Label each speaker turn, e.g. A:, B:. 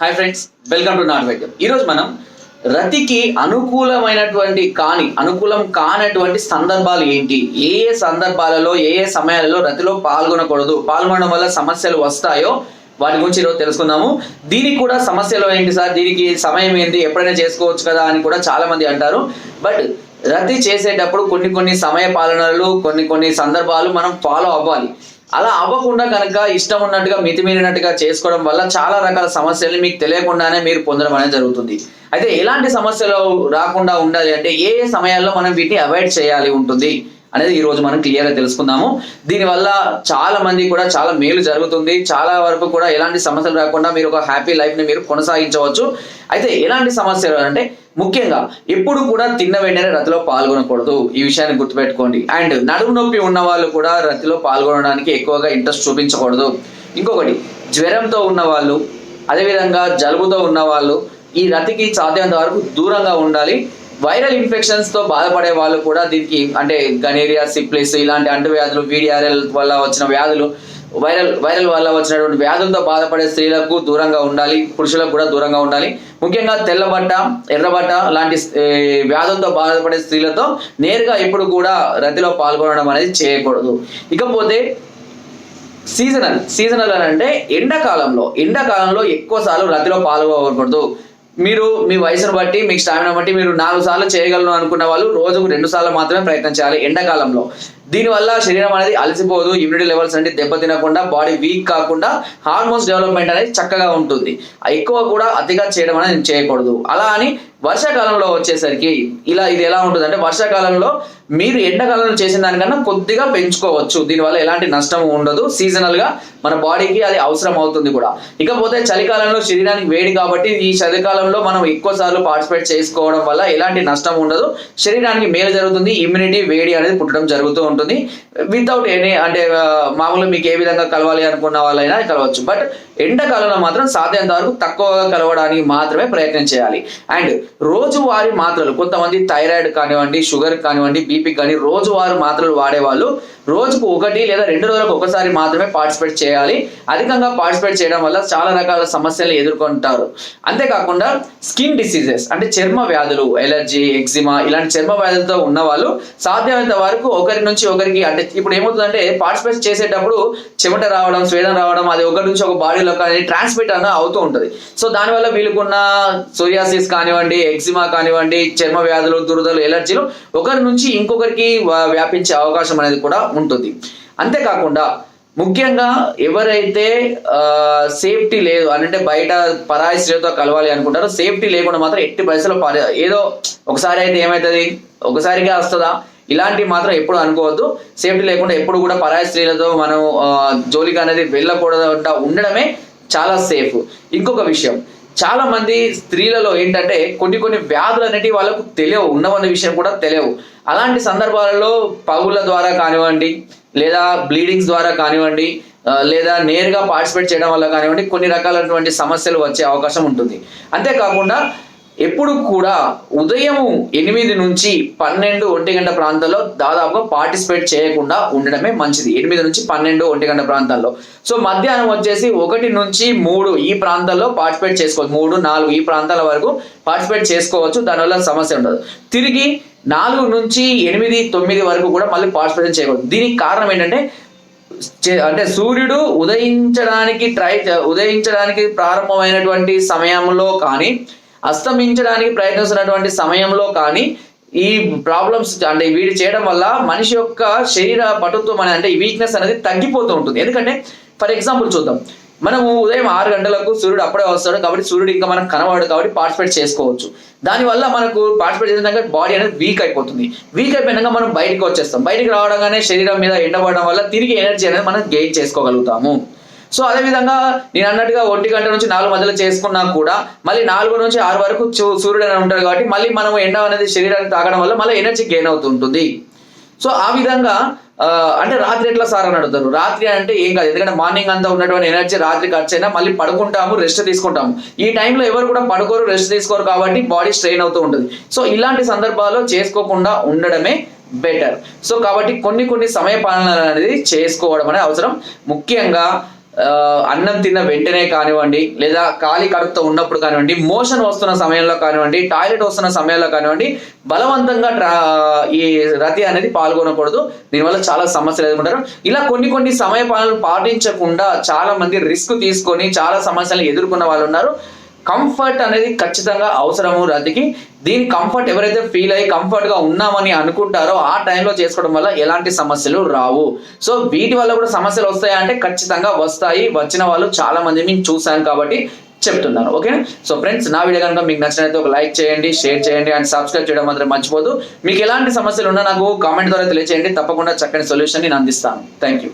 A: Hi friends welcome to నాట్ వైద్యం ఈరోజు మనం రతికి అనుకూలమైనటువంటి కాని అనుకూలం కానటువంటి సందర్భాలు ఏంటి? ఏ ఏ సందర్భాలలో ఏ ఏ సమయాలలో రతిలో పాల్గొనకూడదు? పాల్గొనడం వల్ల సమస్యలు వస్తాయో వాటి గురించి ఈరోజు తెలుసుకుందాము. దీనికి కూడా సమస్యలు ఏంటి సార్? దీనికి సమయం ఏంటి ఎప్పుడైనా చేసుకోవచ్చు కదా అని కూడా చాలా మంది అంటారు. బట్ రతి చేసేటప్పుడు కొన్ని కొన్ని సమయ పాలనలు కొన్ని కొన్ని సందర్భాలు మనం ఫాలో అవ్వాలి. అలా అవ్వకుండా కనుక ఇష్టం ఉన్నట్టుగా మితిమీరినట్టుగా చేసుకోవడం వల్ల చాలా రకాల సమస్యలు మీకు తెలియకుండానే మీరు పొందడం అనేది జరుగుతుంది. అయితే ఎలాంటి సమస్యలు రాకుండా ఉండాలి అంటే ఏ ఏ సమయాల్లో మనం వీటిని అవాయిడ్ చేయాలి ఉంటుంది అనేది ఈ రోజు మనం క్లియర్గా తెలుసుకుందాము. దీనివల్ల చాలా మంది కూడా చాలా మేలు జరుగుతుంది. చాలా వరకు కూడా ఎలాంటి సమస్యలు రాకుండా మీరు ఒక హ్యాపీ లైఫ్ని మీరు కొనసాగించవచ్చు. అయితే ఎలాంటి సమస్యలు అంటే ముఖ్యంగా ఎప్పుడు కూడా తిన్న వెంటనే రతిలో పాల్గొనకూడదు. ఈ విషయాన్ని గుర్తుపెట్టుకోండి. అండ్ నడుము నొప్పి ఉన్న వాళ్ళు కూడా రతిలో పాల్గొనడానికి ఎక్కువగా ఇంట్రెస్ట్ చూపించకూడదు. ఇంకొకటి జ్వరంతో ఉన్న వాళ్ళు అదేవిధంగా జలుబుతో ఉన్న వాళ్ళు ఈ రతికి సాధ్యమైనంత వరకు దూరంగా ఉండాలి. వైరల్ ఇన్ఫెక్షన్స్తో బాధపడే వాళ్ళు కూడా దీనికి అంటే గనేరియా సిప్లిస్ ఇలాంటి అంటువ్యాధులు వీడిఆర్ఎల్ వల్ల వచ్చిన వ్యాధులు వైరల్ వైరల్ వల్ల వచ్చినటువంటి వ్యాధులతో బాధపడే స్త్రీలకు దూరంగా ఉండాలి పురుషులకు కూడా దూరంగా ఉండాలి. ముఖ్యంగా తెల్లబట్ట ఎర్రబట్ట లాంటి వ్యాధులతో బాధపడే స్త్రీలతో నేరుగా ఎప్పుడు కూడా రతిలో పాల్గొనడం అనేది చేయకూడదు. ఇకపోతే సీజనల్ సీజనల్ అని అంటే ఎండాకాలంలో ఎండాకాలంలో ఎక్కువ సార్లు రతిలో పాల్గొనకూడదు. మీరు మీ వయసును బట్టి మీకు స్టామినా బట్టి మీరు నాలుగు సార్లు చేయగలను అనుకున్న వాళ్ళు రోజుకు రెండు సార్లు మాత్రమే ప్రయత్నం చేయాలి ఎండాకాలంలో. దీనివల్ల శరీరం అనేది అలసిపోదు ఇమ్యూనిటీ లెవెల్స్ దెబ్బ దెబ్బతినకుండా బాడీ వీక్ కాకుండా హార్మోన్స్ డెవలప్మెంట్ అనేది చక్కగా ఉంటుంది. ఎక్కువ కూడా అతిగా చేయడం అనేది చేయకూడదు. అలా అని వర్షాకాలంలో వచ్చేసరికి ఇలా ఇది ఎలా ఉంటుంది అంటే వర్షాకాలంలో మీరు ఎండాకాలంలో చేసిన దానికన్నా కొద్దిగా పెంచుకోవచ్చు. దీనివల్ల ఎలాంటి నష్టం ఉండదు. సీజనల్గా మన బాడీకి అది అవసరం అవుతుంది కూడా. ఇకపోతే చలికాలంలో శరీరానికి వేడి కాబట్టి ఈ చలికాలంలో మనం ఎక్కువ సార్లు పార్టిసిపేట్ చేసుకోవడం వల్ల ఎలాంటి నష్టం ఉండదు. శరీరానికి మేలు జరుగుతుంది. ఇమ్యూనిటీ వేడి అనేది పుట్టడం జరుగుతూ ఉంటుంది. వితౌట్ ఎనీ అంటే మామూలుగా మీకు ఏ విధంగా కలవాలి అనుకున్న వాళ్ళైనా కలవచ్చు. బట్ ఎండాకాలంలో మాత్రం సాధ్యంత వరకు తక్కువగా కలవడానికి మాత్రమే ప్రయత్నం చేయాలి. అండ్ రోజువారీ మాత్రలు కొంతమంది థైరాయిడ్ కానివ్వండి షుగర్ కానివ్వండి బీపీ కానీ రోజువారీ మాత్రలు వాడేవాళ్ళు రోజుకు ఒకటి లేదా రెండు రోజులకు ఒకసారి మాత్రమే పార్టిసిపేట్ చేయాలి. అధికంగా పార్టిసిపేట్ చేయడం వల్ల చాలా రకాల సమస్యలు ఎదుర్కొంటారు. అంతేకాకుండా స్కిన్ డిసీజెస్ అంటే చర్మ వ్యాధులు ఎలర్జీ ఎగ్జిమా ఇలాంటి చర్మ వ్యాధులతో ఉన్న వాళ్ళు సాధ్యమైనంత వరకు ఒకరి నుంచి ఒకరికి అంటే ఇప్పుడు ఏమవుతుందంటే పార్టిసిపేట్ చేసేటప్పుడు చెమట రావడం స్వేదం రావడం అది ఒకరి నుంచి ఒక బాడీలో కానీ ట్రాన్స్మిట్ అన్న అవుతూ ఉంటుంది. సో దానివల్ల వీళ్ళకున్న సోరియాసిస్ కానివ్వండి ఎగ్జిమా కానివ్వండి చర్మ వ్యాధులు దురదలు ఎలర్జీలు ఒకరి నుంచి ఇంకొకరికి వ్యాపించే అవకాశం అనేది కూడా ఉంటుంది. అంతేకాకుండా ముఖ్యంగా ఎవరైతే సేఫ్టీ లేదు అని అంటే బయట పరాయి స్త్రీలతో కలవాలి అనుకుంటారో సేఫ్టీ లేకుండా మాత్రం ఎట్టి పరిస్థితుల్లో పరి- ఏదో ఒకసారి అయితే ఏమవుతుంది ఒకసారిగా వస్తుందా? ఇలాంటివి మాత్రం ఎప్పుడు అనుకోవద్దు. సేఫ్టీ లేకుండా ఎప్పుడు కూడా పరాయి స్త్రీలతో మనం జోలికి అనేది వెళ్ళకూడదు ఉండడమే చాలా సేఫ్. ఇంకొక విషయం చాలా మంది స్త్రీలలో ఏంటంటే కొన్ని కొన్ని వ్యాధులు అనేటివి వాళ్ళకు తెలియవు ఉన్నవన్న విషయం కూడా తెలియవు. అలాంటి సందర్భాలలో పగుల ద్వారా కానివ్వండి లేదా బ్లీడింగ్స్ ద్వారా కానివ్వండి లేదా నేరుగా పార్టిసిపేట్ చేయడం వల్ల కానివ్వండి కొన్ని రకాలైనటువంటి సమస్యలు వచ్చే అవకాశం ఉంటుంది. అంతేకాకుండా ఎప్పుడు కూడా ఉదయం ఎనిమిది నుంచి పన్నెండు ఒంటి గంట ప్రాంతాల్లో దాదాపుగా పార్టిసిపేట్ చేయకుండా ఉండడమే మంచిది. ఎనిమిది నుంచి పన్నెండు ఒంటి గంట ప్రాంతాల్లో. సో మధ్యాహ్నం వచ్చేసి ఒకటి నుంచి మూడు ఈ ప్రాంతాల్లో పార్టిసిపేట్ చేసుకోవచ్చు. మూడు నాలుగు ఈ ప్రాంతాల వరకు పార్టిసిపేట్ చేసుకోవచ్చు. దానివల్ల సమస్య ఉండదు. తిరిగి నాలుగు నుంచి ఎనిమిది తొమ్మిది వరకు కూడా మళ్ళీ పార్టిసిపేషన్ చేయకూడదు. దీనికి కారణం ఏంటంటే అంటే సూర్యుడు ఉదయించడానికి ట్రై ఉదయించడానికి ప్రారంభమైనటువంటి సమయంలో కానీ అస్తమించడానికి ప్రయత్నిస్తున్నటువంటి సమయంలో కానీ ఈ ప్రాబ్లమ్స్ అంటే వీడు చేయడం వల్ల మనిషి యొక్క శరీర పటుత్వం అనేది అంటే వీక్నెస్ అనేది తగ్గిపోతూ ఉంటుంది. ఎందుకంటే ఫర్ ఎగ్జాంపుల్ చూద్దాం. మనము ఉదయం ఆరు గంటలకు సూర్యుడు అప్పుడే వస్తాడు కాబట్టి సూర్యుడు ఇంకా మనం కనబడు కాబట్టి పార్టిసిపేట్ చేసుకోవచ్చు. దానివల్ల మనకు పార్టిసిపేట్ చేసినాక బాడీ అనేది వీక్ అయిపోతుంది. వీక్ అయిపోయినాక మనం బయటికి వచ్చేస్తాం. బయటకు రావడంగానే శరీరం మీద ఎండబడడం వల్ల తిరిగి ఎనర్జీ అనేది మనం గెయిన్ చేసుకోగలుగుతాము. సో అదే విధంగా నేను అన్నట్టుగా ఒంటి గంట నుంచి నాలుగు మధ్యలో చేసుకున్నా కూడా మళ్ళీ నాలుగు నుంచి ఆరు వరకు సూర్యుడు అనేది ఉంటాడు కాబట్టి మళ్ళీ మనం ఎండ అనేది శరీరానికి తాగడం వల్ల మళ్ళీ ఎనర్జీ గెయిన్ అవుతుంటుంది. సో ఆ విధంగా అంటే రాత్రి ఎట్లా సార్ అని అడుగుతారు రాత్రి అంటే ఏం కాదు. ఎందుకంటే మార్నింగ్ అంతా ఉన్నటువంటి ఎనర్జీ రాత్రి ఖర్చు అయినా మళ్ళీ పడుకుంటాము రెస్ట్ తీసుకుంటాము. ఈ టైంలో ఎవరు కూడా పడుకోరు రెస్ట్ తీసుకోరు కాబట్టి బాడీ స్ట్రెయిన్ అవుతూ ఉంటుంది. సో ఇలాంటి సందర్భాల్లో చేసుకోకుండా ఉండడమే బెటర్. సో కాబట్టి కొన్ని కొన్ని సమయ పాలన అనేది చేసుకోవడం అనేది అవసరం. ముఖ్యంగా అన్నం తిన్న వెంటనే కానివ్వండి లేదా ఖాళీ కడుపుతో ఉన్నప్పుడు కానివ్వండి మోషన్ వస్తున్న సమయంలో కానివ్వండి టాయిలెట్ వస్తున్న సమయంలో కానివ్వండి బలవంతంగా ట్రా ఈ రతి అనేది పాల్గొనకూడదు. దీనివల్ల చాలా సమస్యలు ఎదుర్కొంటారు. ఇలా కొన్ని కొన్ని సమయ పాలనలు పాటించకుండా చాలా మంది రిస్క్ తీసుకొని చాలా సమస్యలను ఎదుర్కొన్న వాళ్ళు ఉన్నారు. కంఫర్ట్ అనేది ఖచ్చితంగా అవసరము రతికి దీని కంఫర్ట్ ఎవరైతే ఫీల్ అయ్యి కంఫర్ట్గా ఉన్నామని అనుకుంటారో ఆ టైంలో చేసుకోవడం వల్ల ఎలాంటి సమస్యలు రావు. సో వీటి వల్ల కూడా సమస్యలు వస్తాయా అంటే ఖచ్చితంగా వస్తాయి. వచ్చిన వాళ్ళు చాలా మంది మేము చూసాం కాబట్టి చెప్తున్నాను ఓకే సో ఫ్రెండ్స్ నా వీడియో కనుక మీకు నచ్చినట్లయితే ఒక లైక్ చేయండి షేర్ చేయండి అండ్ సబ్స్క్రైబ్ చేయడం మాత్రం మర్చిపోదు మీకు ఎలాంటి సమస్యలు ఉన్నా నాకు కామెంట్ ద్వారా తెలియజేయండి తప్పకుండా చక్కని సొల్యూషన్ నేను అందిస్తాను. Thank you